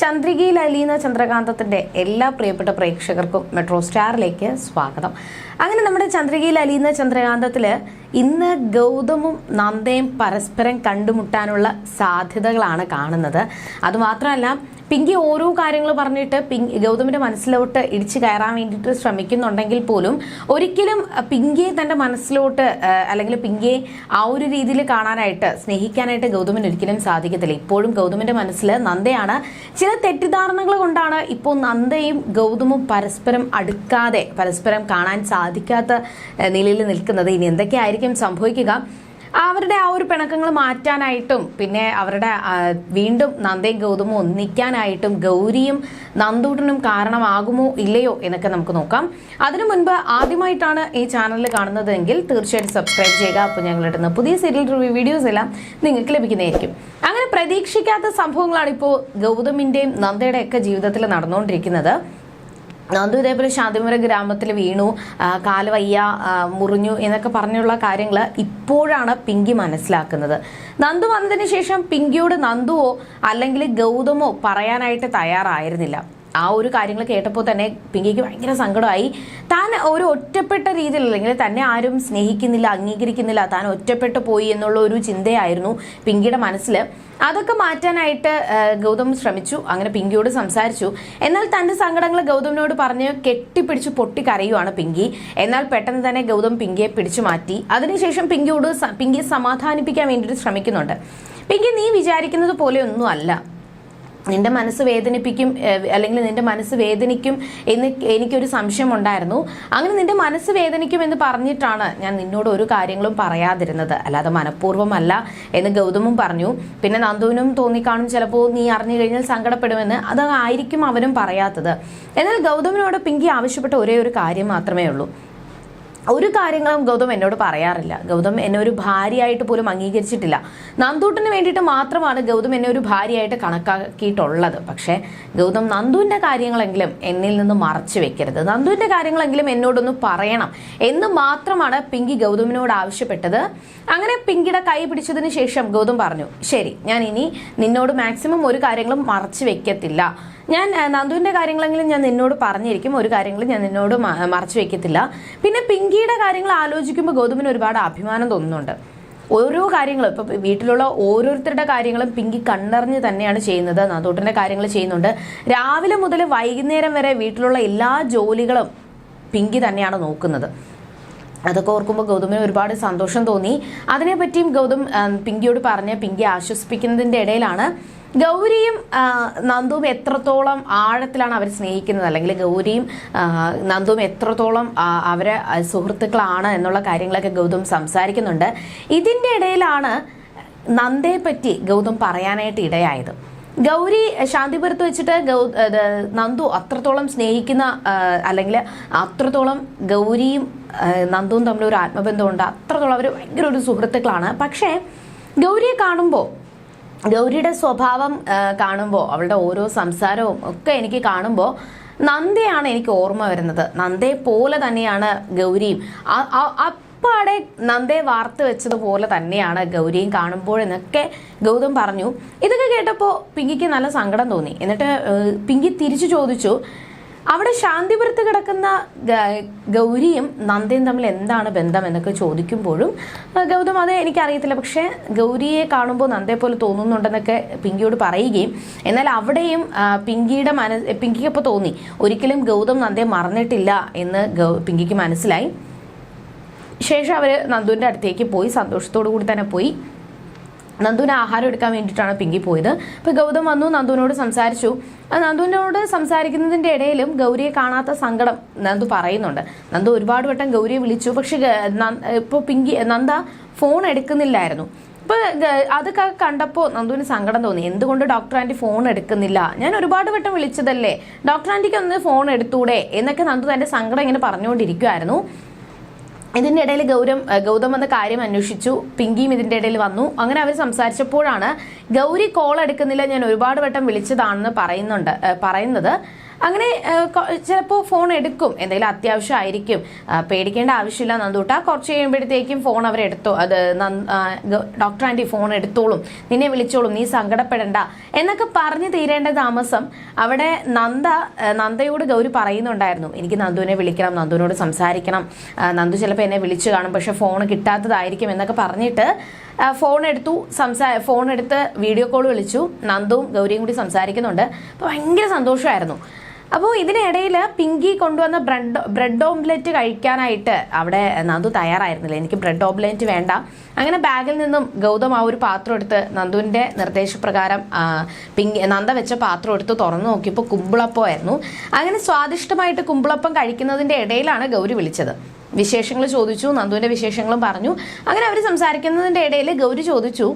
ചന്ദ്രികയിൽ അലിയുന്ന ചന്ദ്രകാന്തത്തിന്റെ എല്ലാ പ്രിയപ്പെട്ട പ്രേക്ഷകർക്കും മെട്രോ സ്റ്റാറിലേക്ക് സ്വാഗതം. അങ്ങനെ നമ്മുടെ ചന്ദ്രികയിൽ അലിയുന്ന ചന്ദ്രകാന്തത്തിൽ ഇന്ന് ഗൗതമും നന്ദയും പരസ്പരം കണ്ടുമുട്ടാനുള്ള സാധ്യതകളാണ് കാണുന്നത്. അതുമാത്രമല്ല പിങ്കി ഓരോ കാര്യങ്ങൾ പറഞ്ഞിട്ട് പിങ്കി ഗൗതമിന്റെ മനസ്സിലോട്ട് ഇടിച്ചു കയറാൻ വേണ്ടിയിട്ട് ശ്രമിക്കുന്നുണ്ടെങ്കിൽ പോലും ഒരിക്കലും പിങ്കിയെ തന്റെ മനസ്സിലോട്ട് അല്ലെങ്കിൽ പിങ്കിയെ ആ ഒരു രീതിയിൽ കാണാനായിട്ട് സ്നേഹിക്കാനായിട്ട് ഗൗതമിന് ഒരിക്കലും സാധിക്കത്തില്ല. ഇപ്പോഴും ഗൗതമിന്റെ മനസ്സിൽ നന്ദയാണ്. ചില തെറ്റിദ്ധാരണകൾ കൊണ്ടാണ് ഇപ്പോൾ നന്ദയും ഗൗതമും പരസ്പരം അടുക്കാതെ പരസ്പരം കാണാൻ സാധിക്കാത്ത നിലയിൽ നിൽക്കുന്നത്. ഇനി എന്തൊക്കെയായിരിക്കും സംഭവിക്കുക? അവരുടെ ആ ഒരു പിണക്കങ്ങൾ മാറ്റാനായിട്ടും പിന്നെ അവരുടെ വീണ്ടും നന്ദയും ഗൗതമും ഒന്നിക്കാനായിട്ടും ഗൗരിയും നന്ദൂട്ടനും കാരണമാകുമോ ഇല്ലയോ എന്നൊക്കെ നമുക്ക് നോക്കാം. അതിനു മുൻപ് ആദ്യമായിട്ടാണ് ഈ ചാനലിൽ കാണുന്നതെങ്കിൽ തീർച്ചയായിട്ടും സബ്സ്ക്രൈബ് ചെയ്യുക. അപ്പോൾ ഞങ്ങൾ ഇടുന്ന പുതിയ സീരിയൽ റിവ്യൂ വീഡിയോസ് എല്ലാം നിങ്ങൾക്ക് ലഭിക്കുന്നതായിരിക്കും. അങ്ങനെ പ്രതീക്ഷിക്കാത്ത സംഭവങ്ങളാണ് ഇപ്പോൾ ഗൗതമിന്റെയും നന്ദയുടെ ഒക്കെ ജീവിതത്തിൽ നടന്നുകൊണ്ടിരിക്കുന്നത്. നന്ദു ഇതേപോലെ ശാന്തിമുര ഗ്രാമത്തിൽ വീണു. ആ, കാൽ വയ്യ ആ, മുറിഞ്ഞു എന്നൊക്കെ പറഞ്ഞുള്ള കാര്യങ്ങൾ ഇപ്പോഴാണ് പിങ്കി മനസ്സിലാക്കുന്നത്. നന്ദു വന്നതിന് ശേഷം പിങ്കിയോട് നന്ദുവോ അല്ലെങ്കിൽ ഗൗതമോ പറയാനായിട്ട് തയ്യാറായിരുന്നില്ല. ആ ഒരു കാര്യങ്ങൾ കേട്ടപ്പോൾ തന്നെ പിങ്കിക്ക് ഭയങ്കര സങ്കടമായി. താൻ ഒരു ഒറ്റപ്പെട്ട രീതിയിൽ അല്ലെങ്കിൽ തന്നെ ആരും സ്നേഹിക്കുന്നില്ല അംഗീകരിക്കുന്നില്ല താൻ ഒറ്റപ്പെട്ടു പോയി എന്നുള്ള ഒരു ചിന്തയായിരുന്നു പിങ്കിയുടെ മനസ്സിൽ. അതൊക്കെ മാറ്റാനായിട്ട് ഗൗതം ശ്രമിച്ചു അങ്ങനെ പിങ്കിയോട് സംസാരിച്ചു. എന്നാൽ തന്റെ സങ്കടങ്ങൾ ഗൗതമിനോട് പറഞ്ഞ് കെട്ടിപ്പിടിച്ച് പൊട്ടിക്കരയുവാണ് പിങ്കി. എന്നാൽ പെട്ടെന്ന് തന്നെ ഗൗതം പിങ്കിയെ പിടിച്ചു മാറ്റി. അതിനുശേഷം പിങ്കിയോട് പിങ്കിയെ സമാധാനിപ്പിക്കാൻ വേണ്ടിയിട്ട് ശ്രമിക്കുന്നുണ്ട്. പിങ്കി നീ വിചാരിക്കുന്നത് പോലെ ഒന്നും അല്ല നിന്റെ മനസ്സ് വേദനിപ്പിക്കും അല്ലെങ്കിൽ നിന്റെ മനസ്സ് വേദനിക്കും എന്ന് എനിക്കൊരു സംശയം ഉണ്ടായിരുന്നു അങ്ങനെ നിന്റെ മനസ്സ് വേദനിക്കും എന്ന് പറഞ്ഞിട്ടാണ് ഞാൻ നിന്നോട് ഒരു കാര്യങ്ങളും പറയാതിരുന്നത്. അല്ലാതെ മനഃപൂർവമല്ല എന്ന് ഗൗതമും പറഞ്ഞു. പിന്നെ നന്ദുവിനും തോന്നിക്കാണും ചിലപ്പോൾ നീ അറിഞ്ഞു കഴിഞ്ഞാൽ സങ്കടപ്പെടുമെന്ന് അതായിരിക്കും അവരും പറയാത്തത്. എന്നാൽ ഗൗതമിനോട് പിങ്കി ആവശ്യപ്പെട്ട ഒരേ ഒരു കാര്യം മാത്രമേ ഉള്ളൂ. ഒരു കാര്യങ്ങളും ഗൗതം എന്നോട് പറയാറില്ല. ഗൗതം എന്നെ ഒരു ഭാര്യയായിട്ട് പോലും അംഗീകരിച്ചിട്ടില്ല. നന്ദൂട്ടിന് വേണ്ടിയിട്ട് മാത്രമാണ് ഗൗതം എന്നെ ഒരു ഭാര്യയായിട്ട് കണക്കാക്കിയിട്ടുള്ളത്. പക്ഷേ ഗൗതം നന്ദുവിന്റെ കാര്യങ്ങളെങ്കിലും എന്നിൽ നിന്ന് മറച്ചു വെക്കരുത്. നന്ദുവിന്റെ കാര്യങ്ങളെങ്കിലും എന്നോടൊന്ന് പറയണം എന്ന് മാത്രമാണ് പിങ്കി ഗൗതമിനോട് ആവശ്യപ്പെട്ടത്. അങ്ങനെ പിങ്കിയുടെ കൈ പിടിച്ചതിന് ശേഷം ഗൗതം പറഞ്ഞു ശരി ഞാൻ ഇനി നിന്നോട് മാക്സിമം ഒരു കാര്യങ്ങളും മറച്ചു വെക്കത്തില്ല. ഞാൻ നന്ദുവിന്റെ കാര്യങ്ങളെങ്കിലും ഞാൻ നിന്നോട് പറഞ്ഞിരിക്കും. ഒരു കാര്യങ്ങളും ഞാൻ നിന്നോട് മറച്ചു വെക്കത്തില്ല. പിന്നെ പിങ്കിയുടെ കാര്യങ്ങൾ ആലോചിക്കുമ്പോൾ ഗൗതമിന് ഒരുപാട് അഭിമാനം തോന്നുന്നുണ്ട്. ഓരോ കാര്യങ്ങളും ഇപ്പൊ വീട്ടിലുള്ള ഓരോരുത്തരുടെ കാര്യങ്ങളും പിങ്കി കണ്ടറിഞ്ഞ് തന്നെയാണ് ചെയ്യുന്നത്. നന്ദൂട്ടന്റെ കാര്യങ്ങൾ ചെയ്യുന്നുണ്ട്. രാവിലെ മുതൽ വൈകുന്നേരം വരെ വീട്ടിലുള്ള എല്ലാ ജോലികളും പിങ്കി തന്നെയാണ് നോക്കുന്നത്. അതൊക്കെ ഓർക്കുമ്പോൾ ഗൗതമിന് ഒരുപാട് സന്തോഷം തോന്നി. അതിനെപ്പറ്റിയും ഗൗതം പിങ്കിയോട് പറഞ്ഞ് പിങ്കി ആശ്വസിപ്പിക്കുന്നതിന്റെ ഇടയിലാണ് ഗൗരിയും നന്ദുവും എത്രത്തോളം ആഴത്തിലാണ് അവർ സ്നേഹിക്കുന്നത്? അല്ലെങ്കിൽ ഗൗരിയും നന്ദുവും എത്രത്തോളം അവരെ സുഹൃത്തുക്കളാണ് എന്നുള്ള കാര്യങ്ങളൊക്കെ ഗൗതം സംസാരിക്കുന്നുണ്ട്. ഇതിന്റെ ഇടയിലാണ് നന്ദയെ പറ്റി ഗൗതം പറയാനായിട്ട് ഇടയായത്. ഗൗരി ശാന്തിപുരത്ത് വെച്ചിട്ട് ഗൗ നന്ദു അത്രത്തോളം സ്നേഹിക്കുന്ന അല്ലെങ്കിൽ അത്രത്തോളം ഗൗരിയും നന്ദുവും തമ്മിൽ ഒരു ആത്മബന്ധമുണ്ട്. അത്രത്തോളം അവർ ഭയങ്കര ഒരു സുഹൃത്തുക്കളാണ്. പക്ഷേ ഗൗരിയെ കാണുമ്പോൾ ഗൗരിയുടെ സ്വഭാവം കാണുമ്പോൾ അവളുടെ ഓരോ സംസാരവും ഒക്കെ എനിക്ക് കാണുമ്പോൾ നന്ദയാണ് എനിക്ക് ഓർമ്മ വരുന്നത്. നന്ദയെ പോലെ തന്നെയാണ് ഗൗരിയും. അപ്പാടെ നന്ദയെ വാർത്ത് വെച്ചതുപോലെ തന്നെയാണ് ഗൗരിയും കാണുമ്പോഴെന്നൊക്കെ ഗൗതം പറഞ്ഞു. ഇതൊക്കെ കേട്ടപ്പോൾ പിങ്കിക്ക് നല്ല സങ്കടം തോന്നി. എന്നിട്ട് പിങ്കി തിരിച്ചു ചോദിച്ചു അവിടെ ശാന്തിപുരത്ത് കിടക്കുന്ന ഗൗരിയും നന്ദയും തമ്മിൽ എന്താണ് ബന്ധം എന്നൊക്കെ ചോദിക്കുമ്പോഴും ഗൗതം അത് എനിക്കറിയത്തില്ല. പക്ഷെ ഗൗരിയെ കാണുമ്പോൾ നന്ദയെ പോലെ തോന്നുന്നുണ്ടെന്നൊക്കെ പിങ്കിയോട് പറയുകയും എന്നാൽ അവിടെയും പിങ്കിയുടെ മനസ് പിങ്കിക്കപ്പോൾ തോന്നി. ഒരിക്കലും ഗൗതം നന്ദയെ മറന്നിട്ടില്ല എന്ന് ഗൗ പിങ്കിക്ക് മനസ്സിലായി. ശേഷം അവർ നന്ദുവിന്റെ അടുത്തേക്ക് പോയി സന്തോഷത്തോടു കൂടി തന്നെ പോയി. നന്ദുവിന് ആഹാരം എടുക്കാൻ വേണ്ടിയിട്ടാണ് പിങ്കി പോയത്. അപ്പോൾ ഗൗതം വന്നു നന്ദുവിനോട് സംസാരിച്ചു. നന്ദുവിനോട് സംസാരിക്കുന്നതിന്റെ ഇടയിലും ഗൗരിയെ കാണാത്ത സങ്കടം നന്ദു പറയുന്നുണ്ട്. നന്ദു ഒരുപാട് വട്ടം ഗൗരിയെ വിളിച്ചു. പക്ഷെ ഇപ്പോൾ പിങ്കി നന്ദ ഫോൺ എടുക്കുന്നില്ലായിരുന്നു. അപ്പോൾ അതൊക്കെ കണ്ടപ്പോൾ നന്ദുവിന് സങ്കടം തോന്നി. എന്തുകൊണ്ട് ഡോക്ടർ ആന്റി ഫോൺ എടുക്കുന്നില്ല? ഞാൻ ഒരുപാട് വട്ടം വിളിച്ചതല്ലേ. ഡോക്ടർ ആന്റിക്ക് ഒന്ന് ഫോൺ എടുത്തൂടെ? എന്നൊക്കെ നന്ദു തന്റെ സങ്കടം ഇങ്ങനെ പറഞ്ഞുകൊണ്ടിരിക്കുമായിരുന്നു ഇതിന്റെ ഇടയിൽ ഗൗരം ഗൗതം എന്ന കാര്യം അന്വേഷിച്ചു. പിങ്കിയും ഇതിന്റെ ഇടയിൽ വന്നു. അങ്ങനെ അവർ സംസാരിച്ചപ്പോഴാണ് ഗൗരി കോൾ എടുക്കുന്നില്ല ഞാൻ ഒരുപാട് വട്ടം വിളിച്ചതാണെന്ന് പറയുന്നുണ്ട് പറയുന്നത്. അങ്ങനെ ചിലപ്പോൾ ഫോൺ എടുക്കും. എന്തെങ്കിലും അത്യാവശ്യമായിരിക്കും. പേടിക്കേണ്ട ആവശ്യമില്ല നന്ദൂട്ട. കുറച്ച് കഴിയുമ്പോഴത്തേക്കും ഫോൺ അവരെടുത്തോ അത് ഡോക്ടർ ആന്റി ഫോൺ എടുത്തോളും. നിന്നെ വിളിച്ചോളും നീ സങ്കടപ്പെടണ്ട. എന്നൊക്കെ പറഞ്ഞു തീരേണ്ട താമസം അവിടെ നന്ദ നന്ദയോട് ഗൗരി പറയുന്നുണ്ടായിരുന്നു. എനിക്ക് നന്ദുവിനെ വിളിക്കണം നന്ദുവിനോട് സംസാരിക്കണം. നന്ദു ചിലപ്പോൾ എന്നെ വിളിച്ചു കാണും. പക്ഷെ ഫോൺ കിട്ടാത്തതായിരിക്കും എന്നൊക്കെ പറഞ്ഞിട്ട് ഫോൺ എടുത്തു. സംസാ ഫോൺ എടുത്ത് വീഡിയോ കോൾ വിളിച്ചു. നന്ദുവും ഗൗരിയും കൂടി സംസാരിക്കുന്നുണ്ട്. അപ്പോൾ ഭയങ്കര സന്തോഷമായിരുന്നു. അപ്പോൾ ഇതിനിടയിൽ പിങ്കി കൊണ്ടുവന്ന ബ്രെഡ് ബ്രെഡ് ഓംലെറ്റ് കഴിക്കാനായിട്ട് അവിടെ നന്ദു തയ്യാറായിരുന്നില്ല. എനിക്ക് ബ്രെഡ് ഓംലെറ്റ് വേണ്ട. അങ്ങനെ ബാഗിൽ നിന്നും ഗൗതം ആ ഒരു പാത്രം എടുത്ത് നന്ദുവിന്റെ നിർദ്ദേശപ്രകാരം പിങ്കി നന്ദ വെച്ച പാത്രം എടുത്ത് തുറന്നു നോക്കിയപ്പോൾ കുമ്പിളപ്പമായിരുന്നു. അങ്ങനെ സ്വാദിഷ്ടമായിട്ട് കുമ്പിളപ്പം കഴിക്കുന്നതിന്റെ ഇടയിലാണ് ഗൗരി വിളിച്ചത്. വിശേഷങ്ങൾ ചോദിച്ചു നന്ദുവിന്റെ വിശേഷങ്ങളും പറഞ്ഞു. അങ്ങനെ അവർ സംസാരിക്കുന്നതിന്റെ ഇടയിൽ ഗൗരി ചോദിച്ചു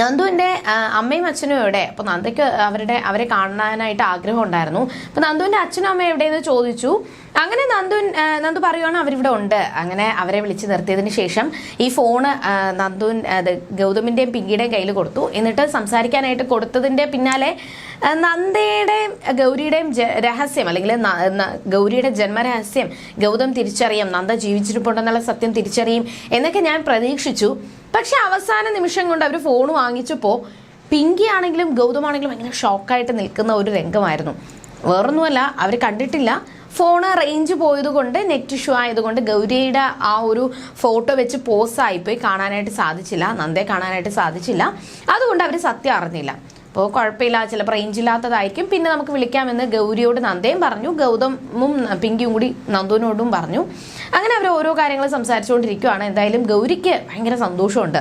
നന്ദുവിന്റെ അമ്മയും അച്ഛനും എവിടെ? അപ്പൊ നന്ദയ്ക്ക് അവരുടെ അവരെ കാണാനായിട്ട് ആഗ്രഹം ഉണ്ടായിരുന്നു. അപ്പൊ നന്ദുവിന്റെ അച്ഛനും അമ്മയും എവിടെയെന്ന് ചോദിച്ചു. അങ്ങനെ നന്ദു നന്ദു പറയുവാണ് അവരിവിടെ ഉണ്ട്. അങ്ങനെ അവരെ വിളിച്ച് നിർത്തിയതിന് ശേഷം ഈ ഫോണ് അത് ഗൗതമിന്റെയും പിങ്കിയുടെയും കയ്യിൽ കൊടുത്തു. എന്നിട്ട് സംസാരിക്കാനായിട്ട് കൊടുത്തതിന്റെ പിന്നാലെ നന്ദയുടെയും ഗൗരിയുടെയും രഹസ്യം അല്ലെങ്കിൽ ഗൗരിയുടെ ജന്മരഹസ്യം ഗൗതം തിരിച്ചറിയും. നന്ദ ജീവിച്ചിരിപ്പുണ്ടെന്നുള്ള സത്യം തിരിച്ചറിയും എന്നൊക്കെ ഞാൻ പ്രതീക്ഷിച്ചു. പക്ഷെ അവസാന നിമിഷം കൊണ്ട് അവർ ഫോൺ വാങ്ങിച്ചപ്പോൾ പിങ്കി ആണെങ്കിലും ഗൗതമാണെങ്കിലും ഭയങ്കര ഷോക്കായിട്ട് നിൽക്കുന്ന ഒരു രംഗമായിരുന്നു. വേറൊന്നുമല്ല അവർ കണ്ടിട്ടില്ല. ഫോണ് റേഞ്ച് പോയതുകൊണ്ട് നെറ്റ് ഇഷ്യൂ ആയതുകൊണ്ട് ഗൗരിയുടെ ആ ഒരു ഫോട്ടോ വെച്ച് പോസ്റ്റായിപ്പോയി കാണാനായിട്ട് സാധിച്ചില്ല. നന്ദേ കാണാനായിട്ട് സാധിച്ചില്ല. അതുകൊണ്ട് അവർ സത്യം അറിഞ്ഞില്ല. അപ്പോൾ കുഴപ്പമില്ല ചിലപ്പോൾ റേഞ്ച് ഇല്ലാത്തതായിരിക്കും. പിന്നെ നമുക്ക് വിളിക്കാമെന്ന് ഗൗരിയോട് നന്ദയും പറഞ്ഞു. ഗൗതമും പിങ്കിയും കൂടി നന്ദുവിനോടും പറഞ്ഞു. അങ്ങനെ അവർ ഓരോ കാര്യങ്ങൾ സംസാരിച്ചുകൊണ്ടിരിക്കുകയാണ് എന്തായാലും ഗൗരിക്ക് ഭയങ്കര സന്തോഷമുണ്ട്.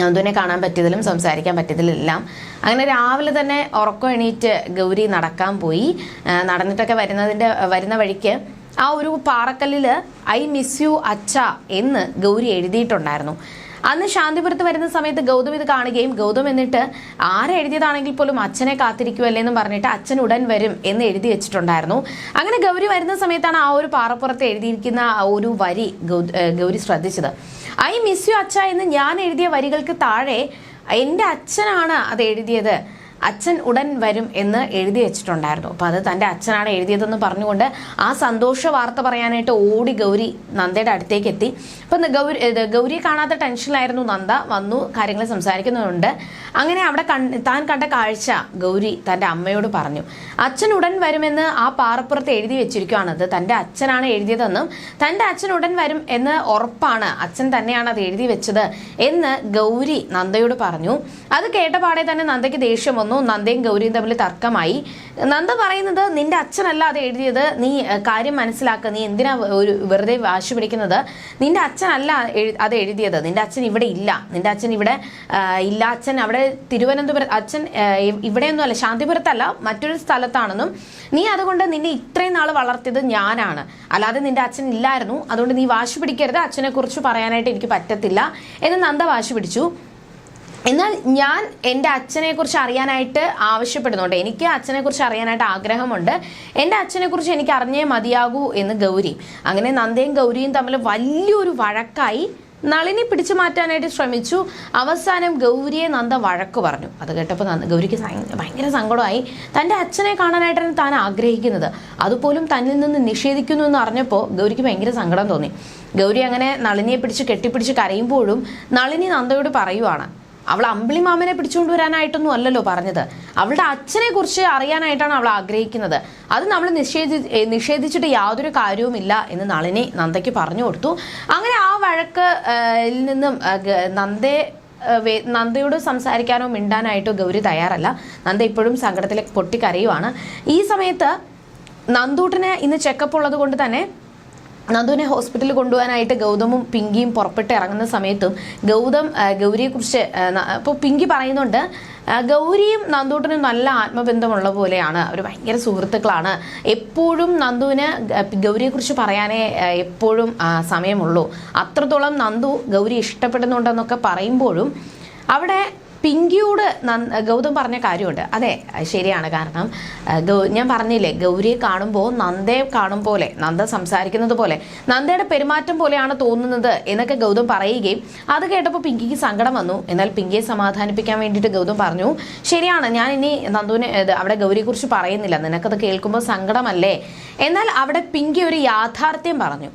നന്ദുവിനെ കാണാൻ പറ്റിയതിലും സംസാരിക്കാൻ പറ്റിയതിലെല്ലാം. അങ്ങനെ രാവിലെ തന്നെ ഉറക്കം എണീറ്റ് ഗൗരി നടക്കാൻ പോയി. നടന്നിട്ടൊക്കെ വരുന്നതിന്റെ വരുന്ന വഴിക്ക് ആ ഒരു പാറക്കല്ലിൽ ഐ മിസ് യു അച്ഛ എന്ന് ഗൗരി എഴുതിയിട്ടുണ്ടായിരുന്നു. അന്ന് ശാന്തിപുരത്ത് വരുന്ന സമയത്ത് ഗൗതം ഇത് കാണുകയും ഗൗതം എന്നിട്ട് ആരെഴുതിയതാണെങ്കിൽ പോലും അച്ഛനെ കാത്തിരിക്കുമല്ലേ എന്ന് പറഞ്ഞിട്ട് അച്ഛൻ ഉടൻ വരും എന്ന് എഴുതി വെച്ചിട്ടുണ്ടായിരുന്നു. അങ്ങനെ ഗൗരി വരുന്ന സമയത്താണ് ആ ഒരു പാറപ്പുറത്ത് എഴുതിയിരിക്കുന്ന ഒരു വരി ഗൗരി ശ്രദ്ധിച്ചത്. ഐ മിസ് യു അച്ഛ എന്ന് ഞാൻ എഴുതിയ വരികൾക്ക് താഴെ എന്റെ അച്ഛനാണ് അത് എഴുതിയത്. അച്ഛൻ ഉടൻ വരും എന്ന് എഴുതി വെച്ചിട്ടുണ്ടായിരുന്നു. അപ്പോൾ അത് തന്റെ അച്ഛനാണ് എഴുതിയതെന്ന് പറഞ്ഞുകൊണ്ട് ആ സന്തോഷ വാർത്ത പറയാനായിട്ട് ഓടി ഗൗരി നന്ദയുടെ അടുത്തേക്ക് എത്തി. അപ്പം ഗൗരി ഗൗരിയെ കാണാത്ത ടെൻഷനിലായിരുന്നു നന്ദ. വന്നു കാര്യങ്ങൾ സംസാരിക്കുന്നുണ്ട്. അങ്ങനെ അവിടെ താൻ കണ്ട കാഴ്ച ഗൗരി തന്റെ അമ്മയോട് പറഞ്ഞു. അച്ഛൻ ഉടൻ വരുമെന്ന് ആ പാറപ്പുറത്ത് എഴുതി വെച്ചിരിക്കുകയാണ് അത് തന്റെ അച്ഛനാണ് എഴുതിയതെന്നും തന്റെ അച്ഛൻ ഉടൻ വരും എന്ന് ഉറപ്പാണ് അച്ഛൻ തന്നെയാണ് അത് എഴുതി വെച്ചത് എന്ന് ഗൗരി നന്ദയോട് പറഞ്ഞു. അത് കേട്ടപാടെ തന്നെ നന്ദയ്ക്ക് ദേഷ്യം വന്നു. നന്ദയും ഗൗരിയും തമ്മിൽ തർക്കമായി. നന്ദ പറയുന്നത് നിന്റെ അച്ഛനല്ല അത് എഴുതിയത്. നീ കാര്യം മനസ്സിലാക്കുക നീ എന്തിനാ ഒരു വെറുതെ വാശി പിടിക്കുന്നത്? നിന്റെ അച്ഛനല്ല അത് എഴുതിയത്. നിന്റെ അച്ഛൻ ഇവിടെ ഇല്ല. നിന്റെ അച്ഛൻ ഇവിടെ ഇല്ല. അച്ഛൻ അവിടെ തിരുവനന്തപുരം അച്ഛൻ ഇവിടെയൊന്നും അല്ല. ശാന്തിപുരത്തല്ല മറ്റൊരു സ്ഥലത്താണെന്നും. നീ അതുകൊണ്ട് നിന്നെ ഇത്രയും നാൾ വളർത്തിയത് ഞാനാണ്. അല്ലാതെ നിന്റെ അച്ഛൻ ഇല്ലായിരുന്നു. അതുകൊണ്ട് നീ വാശി പിടിക്കരുത്. അച്ഛനെ കുറിച്ച് പറയാനായിട്ട് എനിക്ക് പറ്റത്തില്ല. എന്ന് നന്ദ വാശി പിടിച്ചു. എന്നാൽ ഞാൻ എന്റെ അച്ഛനെക്കുറിച്ച് അറിയാനായിട്ട് ആവശ്യപ്പെടുന്നുണ്ട് എനിക്ക് അച്ഛനെക്കുറിച്ച് അറിയാനായിട്ട് ആഗ്രഹമുണ്ട്. എന്റെ അച്ഛനെക്കുറിച്ച് എനിക്ക് അറിഞ്ഞേ മതിയാകൂ എന്ന് ഗൗരി. അങ്ങനെ നന്ദയും ഗൗരിയും തമ്മിൽ വലിയൊരു വഴക്കായി നളിനി പിടിച്ചു മാറ്റാനായിട്ട് ശ്രമിച്ചു. അവസാനം ഗൗരിയെ നന്ദ വഴക്ക് പറഞ്ഞു. അത് കേട്ടപ്പോൾ നന്ദ ഗൗരിക്ക് ഭയ- ഭയങ്കര സങ്കടമായി. തന്റെ അച്ഛനെ കാണാനായിട്ടാണ് താൻ ആഗ്രഹിക്കുന്നത്. അതുപോലും തന്നിൽ നിന്ന് നിഷേധിക്കുന്നു എന്ന് അറിഞ്ഞപ്പോൾ ഗൗരിക്ക് ഭയങ്കര സങ്കടം തോന്നി. ഗൗരി അങ്ങനെ നളിനിയെ പിടിച്ച് കെട്ടിപ്പിടിച്ച് കരയുമ്പോഴും നളിനി നന്ദയോട് പറയുവാണ് അവൾ അമ്പിളി മാമനെ പിടിച്ചുകൊണ്ട് വരാനായിട്ടൊന്നും അല്ലല്ലോ പറഞ്ഞത്. അവളുടെ അച്ഛനെ കുറിച്ച് അറിയാനായിട്ടാണ് അവൾ ആഗ്രഹിക്കുന്നത്. അത് നമ്മൾ നിഷേധി നിഷേധിച്ചിട്ട് യാതൊരു കാര്യവുമില്ല എന്ന് നളിനി നന്ദയ്ക്ക് പറഞ്ഞു കൊടുത്തു. അങ്ങനെ ആ വഴക്ക് നിന്നും നന്ദേ നന്ദയോട് സംസാരിക്കാനോ മിണ്ടാനായിട്ടോ ഗൗരി തയ്യാറല്ല. നന്ദ ഇപ്പോഴും സങ്കടത്തിലേക്ക് പൊട്ടിക്കരയുവാണ്. ഈ സമയത്ത് നന്ദൂട്ടിന് ഇന്ന് ചെക്കപ്പ് ഉള്ളത് കൊണ്ട് തന്നെ നന്ദുവിനെ ഹോസ്പിറ്റലിൽ കൊണ്ടുപോകാനായിട്ട് ഗൗതമും പിങ്കിയും പുറപ്പെട്ട് ഇറങ്ങുന്ന സമയത്തും ഗൗതം ഗൗരിയെക്കുറിച്ച് ഇപ്പോൾ പിങ്കി പറയുന്നുണ്ട് ഗൗരിയും നന്ദൂട്ടനും നല്ല ആത്മബന്ധമുള്ള പോലെയാണ്. അവർ ഭയങ്കര സുഹൃത്തുക്കളാണ്. എപ്പോഴും നന്ദുവിന് ഗൗരിയെക്കുറിച്ച് പറയാനേ എപ്പോഴും സമയമുള്ളൂ. അത്രത്തോളം നന്ദു ഗൗരി ഇഷ്ടപ്പെടുന്നുണ്ടെന്നൊക്കെ പറയുമ്പോഴും അവിടെ പിങ്കിയോട് ഗൗതം പറഞ്ഞ കാര്യമുണ്ട്. അതെ ശരിയാണ് കാരണം ഞാൻ പറഞ്ഞില്ലേ ഗൗരിയെ കാണുമ്പോൾ നന്ദയെ കാണും പോലെ നന്ദ സംസാരിക്കുന്നത് പോലെ നന്ദയുടെ പെരുമാറ്റം പോലെയാണ് തോന്നുന്നത് എന്നൊക്കെ ഗൗതം പറയുകയും അത് കേട്ടപ്പോൾ പിങ്കിക്ക് സങ്കടം വന്നു. എന്നാൽ പിങ്കിയെ സമാധാനിപ്പിക്കാൻ വേണ്ടിയിട്ട് ഗൗതം പറഞ്ഞു ശരിയാണ് ഞാൻ ഇനി നന്ദുവിനെ അവിടെ ഗൗരിയെക്കുറിച്ച് പറയുന്നില്ല. നിനക്കത് കേൾക്കുമ്പോൾ സങ്കടമല്ലേ? എന്നാൽ അവിടെ പിങ്കി ഒരു യാഥാർത്ഥ്യം പറഞ്ഞു.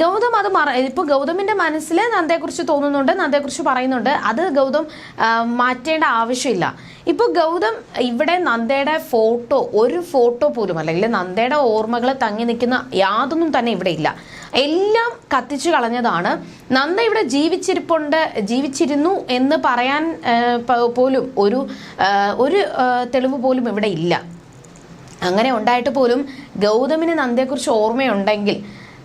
ഗൗതം അത് മറ ഇപ്പോൾ ഗൗതമിന്റെ മനസ്സിൽ നന്ദയെക്കുറിച്ച് തോന്നുന്നുണ്ട് നന്ദയെക്കുറിച്ച് പറയുന്നുണ്ട്. അത് ഗൗതം മാറ്റേണ്ട ആവശ്യമില്ല. ഇപ്പോൾ ഗൗതം ഇവിടെ നന്ദയുടെ ഫോട്ടോ ഒരു ഫോട്ടോ പോലും അല്ലെങ്കിൽ നന്ദയുടെ ഓർമ്മകൾ തങ്ങി നിൽക്കുന്ന യാതൊന്നും തന്നെ ഇവിടെ ഇല്ല. എല്ലാം കത്തിച്ചു കളഞ്ഞതാണ്. നന്ദ ഇവിടെ ജീവിച്ചിരിപ്പുണ്ട് ജീവിച്ചിരുന്നു എന്ന് പറയാൻ പോലും ഒരു ഒരു തെളിവ് പോലും ഇവിടെ ഇല്ല. അങ്ങനെ ഉണ്ടായിട്ട് പോലും ഗൗതമിന് നന്ദയെക്കുറിച്ച് ഓർമ്മയുണ്ടെങ്കിൽ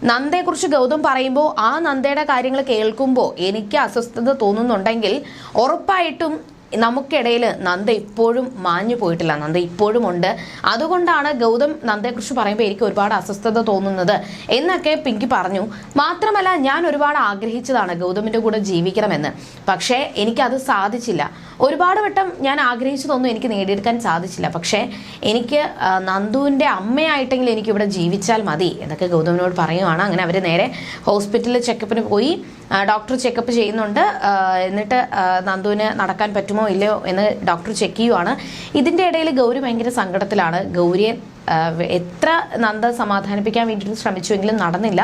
നന്ദയെക്കുറിച്ച് ഗൗതം പറയുമ്പോൾ ആ നന്ദയുടെ കാര്യങ്ങൾ കേൾക്കുമ്പോൾ എനിക്ക് അസ്വസ്ഥത തോന്നുന്നുണ്ടെങ്കിൽ ഉറപ്പായിട്ടും നമുക്കിടയിൽ നന്ദ ഇപ്പോഴും മാഞ്ഞു പോയിട്ടില്ല. നന്ദ ഇപ്പോഴും ഉണ്ട്. അതുകൊണ്ടാണ് ഗൗതം നന്ദയെക്കുറിച്ച് പറയുമ്പോൾ എനിക്ക് ഒരുപാട് അസ്വസ്ഥത തോന്നുന്നത്. എന്നൊക്കെ പിങ്കി പറഞ്ഞു. മാത്രമല്ല ഞാൻ ഒരുപാട് ആഗ്രഹിച്ചതാണ് ഗൗതമിന്റെ കൂടെ ജീവിക്കണമെന്ന്. പക്ഷേ എനിക്കത് സാധിച്ചില്ല. ഒരുപാട് വട്ടം ഞാൻ ആഗ്രഹിച്ചതൊന്നും എനിക്ക് നേടിയെടുക്കാൻ സാധിച്ചില്ല. പക്ഷേ എനിക്ക് നന്ദുവിന്റെ അമ്മയായിട്ടെങ്കിലും എനിക്കിവിടെ ജീവിച്ചാൽ മതി എന്നൊക്കെ ഗൗതമിനോട് പറയുവാണ്. അങ്ങനെ അവർ നേരെ ഹോസ്പിറ്റലിൽ ചെക്കപ്പിന് പോയി ഡോക്ടർ ചെക്കപ്പ് ചെയ്യുന്നുണ്ട്. എന്നിട്ട് നന്ദുവിന് നടക്കാൻ പറ്റുമോ ഇല്ലയോ എന്ന് ഡോക്ടർ ചെക്ക് ചെയ്യുവാണ്. ഇതിന്റെ ഇടയിൽ ഗൗരി ഭയങ്കര സങ്കടത്തിലാണ്. ഗൗരിയെ എത്ര നന്ദ സമാധാനിപ്പിക്കാൻ വേണ്ടിയിട്ട് ശ്രമിച്ചുവെങ്കിലും നടന്നില്ല.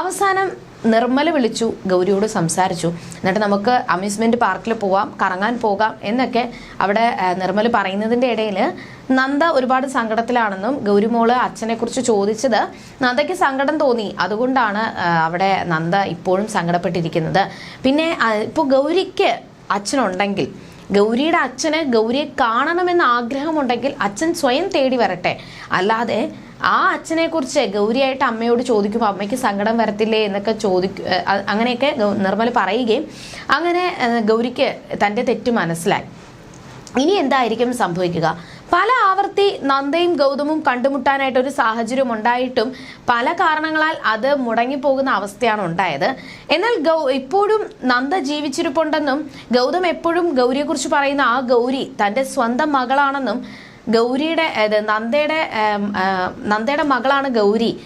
അവസാനം നിർമ്മല വിളിച്ചു ഗൗരിയോട് സംസാരിച്ചു. എന്നിട്ട് നമുക്ക് അമ്യൂസ്മെന്റ് പാർക്കിൽ പോവാം കറങ്ങാൻ പോകാം എന്നൊക്കെ അവിടെ നിർമ്മൽ പറയുന്നതിന്റെ ഇടയിൽ നന്ദ ഒരുപാട് സങ്കടത്തിലാണെന്നും ഗൗരിമോൾ അച്ഛനെ കുറിച്ച് ചോദിച്ചത് നന്ദയ്ക്ക് സങ്കടം തോന്നി. അതുകൊണ്ടാണ് അവിടെ നന്ദ ഇപ്പോഴും സങ്കടപ്പെട്ടിരിക്കുന്നത്. പിന്നെ ഇപ്പോൾ ഗൗരിക്ക് അച്ഛനുണ്ടെങ്കിൽ ഗൗരിയുടെ അച്ഛന് ഗൗരിയെ കാണണമെന്ന് ആഗ്രഹമുണ്ടെങ്കിൽ അച്ഛൻ സ്വയം തേടി വരട്ടെ. അല്ലാതെ ആ അച്ഛനെ കുറിച്ച് ഗൗരിയായിട്ട് അമ്മയോട് ചോദിക്കുമ്പോൾ അമ്മയ്ക്ക് സങ്കടം വരത്തില്ലേ എന്നൊക്കെ ചോദിക്കും അങ്ങനെയൊക്കെ നിർമ്മല പറയുകയും അങ്ങനെ ഗൗരിക്ക് തന്റെ തെറ്റ് മനസ്സിലായി. ഇനി എന്തായിരിക്കും സംഭവിക്കുക? പല ആവർത്തി നന്ദയും ഗൗതമും കണ്ടുമുട്ടാനായിട്ട് ഒരു സാഹചര്യം ഉണ്ടായിട്ടും പല കാരണങ്ങളാൽ അത് മുടങ്ങിപ്പോകുന്ന അവസ്ഥയാണ് ഉണ്ടായത്. എന്നാൽ ഗൗ ഇപ്പോഴും നന്ദ ജീവിച്ചിരിപ്പുണ്ടെന്നും ഗൗതം എപ്പോഴും ഗൗരിയെക്കുറിച്ച് പറയുന്ന ആ ഗൗരി തന്റെ സ്വന്തം മകളാണെന്നും ഗൗരിയുടെ ഇത് നന്ദയുടെ നന്ദയുടെ മകളാണ് ഗൗരി.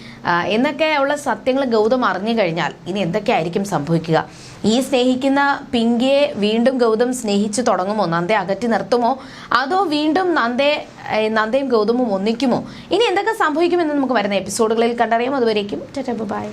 എന്നൊക്കെ ഉള്ള സത്യങ്ങൾ ഗൗതം അറിഞ്ഞു കഴിഞ്ഞാൽ ഇനി എന്തൊക്കെ ആയിരിക്കും സംഭവിക്കുക? ഈ സ്നേഹിക്കുന്ന പിങ്കിയെ വീണ്ടും ഗൗതം സ്നേഹിച്ചു തുടങ്ങുമോ? നന്ദയെ അകറ്റി നിർത്തുമോ? അതോ വീണ്ടും നന്ദയെ ഏ, നന്ദയും ഗൗതമും ഒന്നിക്കുമോ? ഇനി എന്തൊക്കെ സംഭവിക്കുമെന്ന് നമുക്ക് വരുന്ന എപ്പിസോഡുകളിൽ കണ്ടറിയാം. അതുവരേക്കും ബൈ.